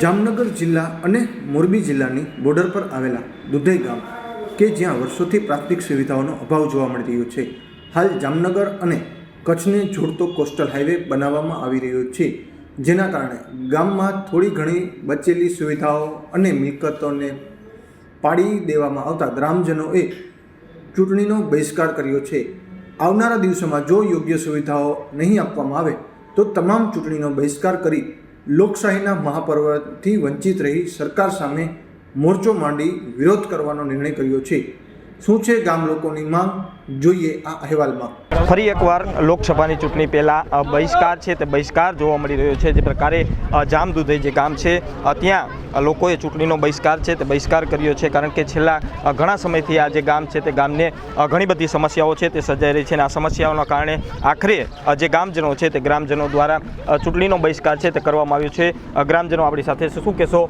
જામનગર જિલ્લા અને મોરબી જિલ્લાની બોર્ડર પર આવેલા દુધઈ ગામ કે જ્યાં વર્ષોથી પ્રાથમિક સુવિધાઓનો અભાવ જોવા મળી રહ્યો છે. હાલ જામનગર અને કચ્છને જોડતો કોસ્ટલ હાઈવે બનાવવામાં આવી રહ્યો છે. જેના કારણે ગામમાં થોડી ઘણી બચેલી સુવિધાઓ અને મિલકતોને પાડી દેવામાં આવતા ગ્રામજનોએ ચૂંટણીનો બહિષ્કાર કર્યો છે. આવનારા દિવસોમાં જો યોગ્ય સુવિધાઓ નહીં આપવામાં આવે, તો તમામ ચૂંટણીનો બહિષ્કાર કરી લોકશાહીના મહાપર્વથી વંચિત રહી સરકાર સામે મોરચો માંડી વિરોધ કરવાનો નિર્ણય કર્યો છે. શું છે ગામ લોકોની માંગ? જોઈએ આ અહેવાલમાં. ફરી એકવાર લોકસભાની ચૂંટણી પહેલાં બહિષ્કાર છે તે બહિષ્કાર જોવા મળી રહ્યો છે. જે પ્રકારે જામદુધઈ જે ગામ છે ત્યાં લોકોએ ચૂંટણીનો બહિષ્કાર છે તે બહિષ્કાર કર્યો છે. કારણ કે છેલ્લા ઘણા સમયથી આ જે ગામ છે તે ગામને ઘણી બધી સમસ્યાઓ છે તે સર્જાઈ રહી છે અને આ સમસ્યાઓના કારણે આખરે જે ગામજનો છે તે ગ્રામજનો દ્વારા ચૂંટણીનો બહિષ્કાર છે તે કરવામાં આવ્યો છે. ગ્રામજનો આપણી સાથે. શું કહેશો?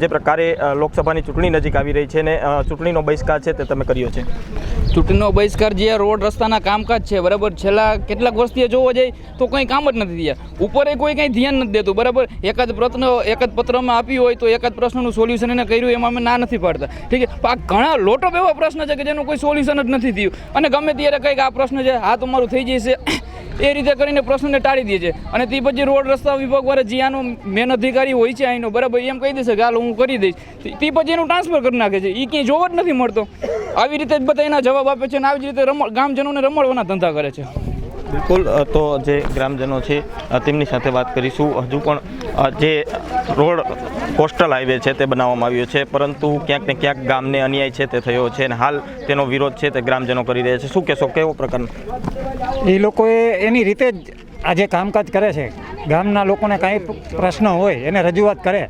જે પ્રકારે લોકસભાની ચૂંટણી નજીક આવી રહી છે અને ચૂંટણીનો બહિષ્કાર છે તે તમે કર્યો છે? ચૂંટણીનો બહિષ્કાર જે રોડ રસ્તાના કામકાજ છે, બરાબર? છેલ્લા કેટલાક વર્ષથી જોવા જાય તો કંઈ કામ જ નથી થયા. ઉપરે કોઈ કંઈ ધ્યાન નથી દેતું, બરાબર? એકાદ પ્રશ્ન, એકાદ પત્રમાં આપ્યું હોય તો એકાદ પ્રશ્નનું સોલ્યુશન એને કર્યું, એમાં અમે ના નથી પાડતા. ઠીક છે? આ ઘણા લોટો એવા પ્રશ્ન છે કે જેનું કોઈ સોલ્યુશન જ નથી થયું. અને ગમે ત્યારે કંઈક આ પ્રશ્ન છે, હા તમારું થઈ જશે. એ રીતે કરીને પ્રશ્નને ટાળી દે છે. અને તે પછી રોડ રસ્તા વિભાગ વાળા જે આનો મેન અધિકારી હોય છે અહીંનો બરાબર, એમ કહી દેશે કે હાલ હું કરી દઈશ. તે પછી એનું ટ્રાન્સફર કરી નાખે છે. એ ક્યાંય જોવા જ નથી મળતો. આવી રીતે જ બધા એના જવાબ આપે છે અને આવી જ રીતે રમ ગામજનોને રમાડવાના ધંધા કરે છે. બિલકુલ તો જે ગ્રામજનો છે તેમની સાથે વાત કરીશું. હજુ પણ જે રોડ કોસ્ટલ હાઈવે છે તે બનાવવામાં આવ્યો છે, પરંતુ ક્યાંક ને ક્યાંક ગામને અન્યાય છે તે થયો છે અને હાલ તેનો વિરોધ છે તે ગ્રામજનો કરી રહ્યા છે. શું કહેશો, કેવો પ્રકારનો એ લોકોએ એની રીતે જ આજે કામકાજ કરે છે. ગામના લોકોને કાંઈ પ્રશ્ન હોય, એને રજૂઆત કરે,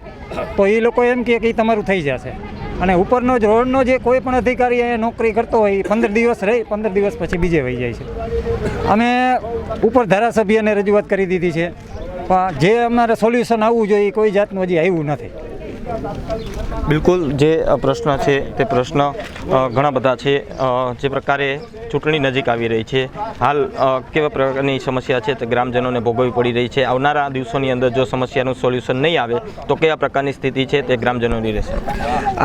તો એ લોકો એમ કહે કે તમારું થઈ જશે. અને ઉપરનો જ, રોડનો જે કોઈ પણ અધિકારી અહીંયા નોકરી કરતો હોય, એ પંદર દિવસ રહી, પંદર દિવસ પછી બીજે વહી જાય છે. અમે ઉપર ધારાસભ્યને રજૂઆત કરી દીધી છે. પણ જે અમારે સોલ્યુશન આવવું જોઈએ કોઈ જાતનું હજી આવ્યું નથી. બિલકુલ, જે પ્રશ્ન છે તે પ્રશ્ન ઘણા બધા છે. જે પ્રકારે ચૂંટણી નજીક આવી રહી છે. હાલ કેવા પ્રકારની સમસ્યા છે? તે ગ્રામજનોને ભોગવવી પડી રહી છે. આવનારા દિવસોની અંદર જો સમસ્યાનું સોલ્યુશન નહીં આવે, તો કયા પ્રકારની સ્થિતિ છે તે ગ્રામજનોની રહેશે.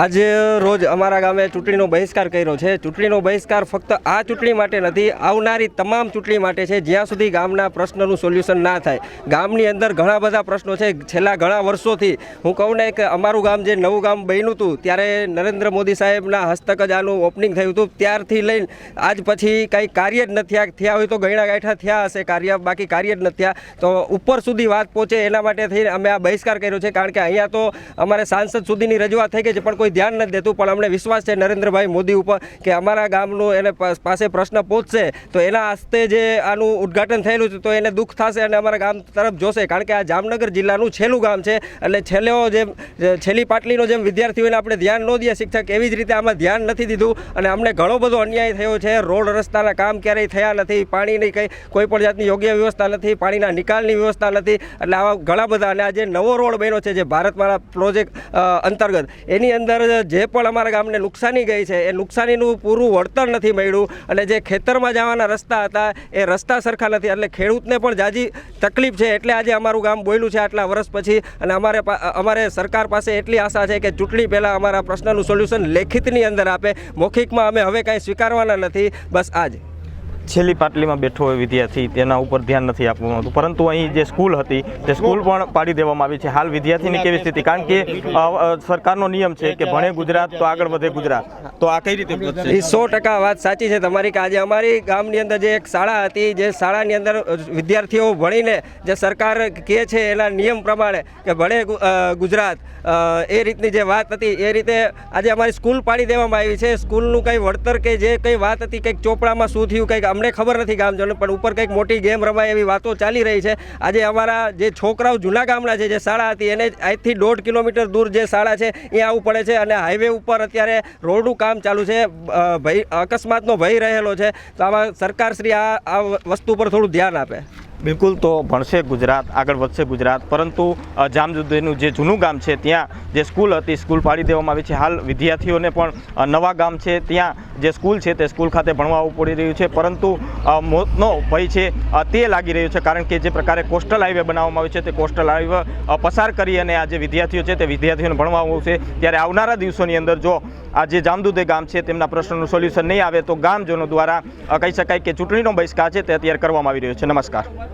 આજે રોજ અમારા ગામે ચૂંટણીનો બહિષ્કાર કર્યો છે. ચૂંટણીનો બહિષ્કાર ફક્ત આ ચૂંટણી માટે નથી, આવનારી તમામ ચૂંટણી માટે છે. જ્યાં સુધી ગામના પ્રશ્નનું સોલ્યુશન ના થાય. ગામની અંદર ઘણા બધા પ્રશ્નો છે. છેલ્લા ઘણા વર્ષોથી હું કહું ને કે અમારું ગામ જે નવું ગામ બન્યું હતું, ત્યારે નરેન્દ્ર મોદી સાહેબના હસ્તક જ આનું ઓપનિંગ થયું હતું. ત્યારથી લઈને આજ પછી કાંઈ કાર્ય જ નથી થયા થયા હોય તો ગયણા ગાંઠા થયા હશે, કાર્ય, બાકી કાર્ય જ નથી થયા. તો ઉપર સુધી વાત પહોંચે એના માટે થઈને અમે આ બહિષ્કાર કર્યો છે, કારણ કે અહીંયા તો અમારે સાંસદ સુધીની રજૂઆત થઈ ગઈ છે, પણ કોઈ ધ્યાન નથી દેતું, પણ અમને વિશ્વાસ છે નરેન્દ્રભાઈ મોદી ઉપર કે અમારા ગામનું એને પાસે પ્રશ્ન પહોંચશે, તો એના હસ્તે જે આનું ઉદ્ઘાટન થયેલું છે, તો એને દુઃખ થશે અને અમારા ગામ તરફ જોશે, કારણ કે આ જામનગર જિલ્લાનું છેલ્લું ગામ છે, એટલે છેલ્લો જેમ, છેલ્લી પાટલીનો જેમ વિદ્યાર્થીઓને આપણે ધ્યાન ન દઈએ, શિક્ષક એવી જ રીતે આમાં ધ્યાન નથી દીધું, અને અમને ઘણો બધો અન્યાય થયો છે, રોડ રસ્તાના કામ ક્યારેય થયા નથી, પાણીની કંઈ, કોઈ પણ જાતની યોગ્ય વ્યવસ્થા નથી, પાણીના નિકાલની વ્યવસ્થા નથી. એટલે આવા ઘણા બધા, અને આ જે નવો રોડ બન્યો છે, જે ભારતમાળા પ્રોજેક્ટ અંતર્ગત, એની અંદર જે પણ અમારા ગામને નુકસાની ગઈ છે, એ નુકસાનીનું પૂરું વળતર નથી મળ્યું. અને જે ખેતરમાં જવાના રસ્તા હતા, એ રસ્તા સરખા નથી. એટલે ખેડૂતને પણ જાજી તકલીફ છે, એટલે આજે અમારું ગામ બોલ્યું છે આટલા વર્ષ પછી. અને અમારે અમારે સરકાર પાસે એટલી આશા છે કે ચૂંટણી પહેલાં અમારા પ્રશ્નનું સોલ્યુશન લેખિતની અંદર આપે. મૌખિકમાં અમે હવે કાંઈ સ્વીકારવાના નથી. બસ આ જ છેલ્લી પાટલીમાં બેઠો હોય વિદ્યાર્થી, તેના ઉપર ધ્યાન નથી આપવામાં આવતું. પરંતુ અહીં જે સ્કૂલ હતી, તે સ્કૂલ પણ પાડી દેવામાં આવી છે. હાલ વિદ્યાર્થીની કેવી સ્થિતિ? કારણ કે સરકારનો નિયમ છે કે ભણે ગુજરાત, તો આગળ વધે ગુજરાત. તો આ કઈ રીતે એ સો ટકા વાત સાચી છે તમારી કે આજે અમારી ગામની અંદર જે એક શાળા હતી, જે શાળાની અંદર વિદ્યાર્થીઓ ભણીને જે સરકાર કહે છે એના નિયમ પ્રમાણે કે ભણે ગુજરાત એ રીતની જે વાત હતી, એ રીતે આજે અમારી સ્કૂલ પાડી દેવામાં આવી છે. સ્કૂલનું કંઈ વળતર કે જે કંઈ વાત હતી, કંઈક ચોપડામાં શું થયું, કંઈક અમને ખબર નથી ગામજનો, પણ ઉપર કંઈક મોટી ગેમ રમાય એવી વાતો ચાલી રહી છે. આજે અમારા જે છોકરાઓ જૂના ગામના છે, જે શાળા હતી, એને આજથી દોઢ કિલોમીટર દૂર જે શાળા છે એ આવવું પડે છે અને હાઈવે ઉપર અત્યારે રોડનું કામ ચાલુ છે. ભય અકસ્માતનો ભય રહેલો છે. તો આમાં સરકારશ્રી આ આ વસ્તુ પર થોડું ધ્યાન આપે. બિલકુલ તો ભણશે ગુજરાત, આગળ વધશે ગુજરાત. પરંતુ જામજુદ્દીનું જે જૂનું ગામ છે, ત્યાં જે સ્કૂલ હતી, સ્કૂલ પાડી દેવામાં આવી છે. હાલ વિદ્યાર્થીઓને પણ નવા ગામ છે. ત્યાં જે સ્કૂલ છે, તે સ્કૂલ ખાતે ભણવા પડી રહ્યું છે. પરંતુ મોતનો ભય છે તે લાગી રહ્યું છે, કારણ કે જે પ્રકારે કોસ્ટલ હાઈવે બનાવવામાં આવ્યો છે, તે કોસ્ટલ હાઈવે પસાર કરી અને આ જે વિદ્યાર્થીઓ છે, તે વિદ્યાર્થીઓને ભણવા આવશે ત્યારે આવનારા દિવસોની અંદર જો આ જે જામદુદે ગામ છે, તેમના પ્રશ્નનું સોલ્યુશન નહીં આવે, તો ગામજનો દ્વારા કહી શકાય કે ચૂંટણીનો બહિષ્કાર છે, તે અત્યારે કરવામાં આવી રહ્યો છે. નમસ્કાર.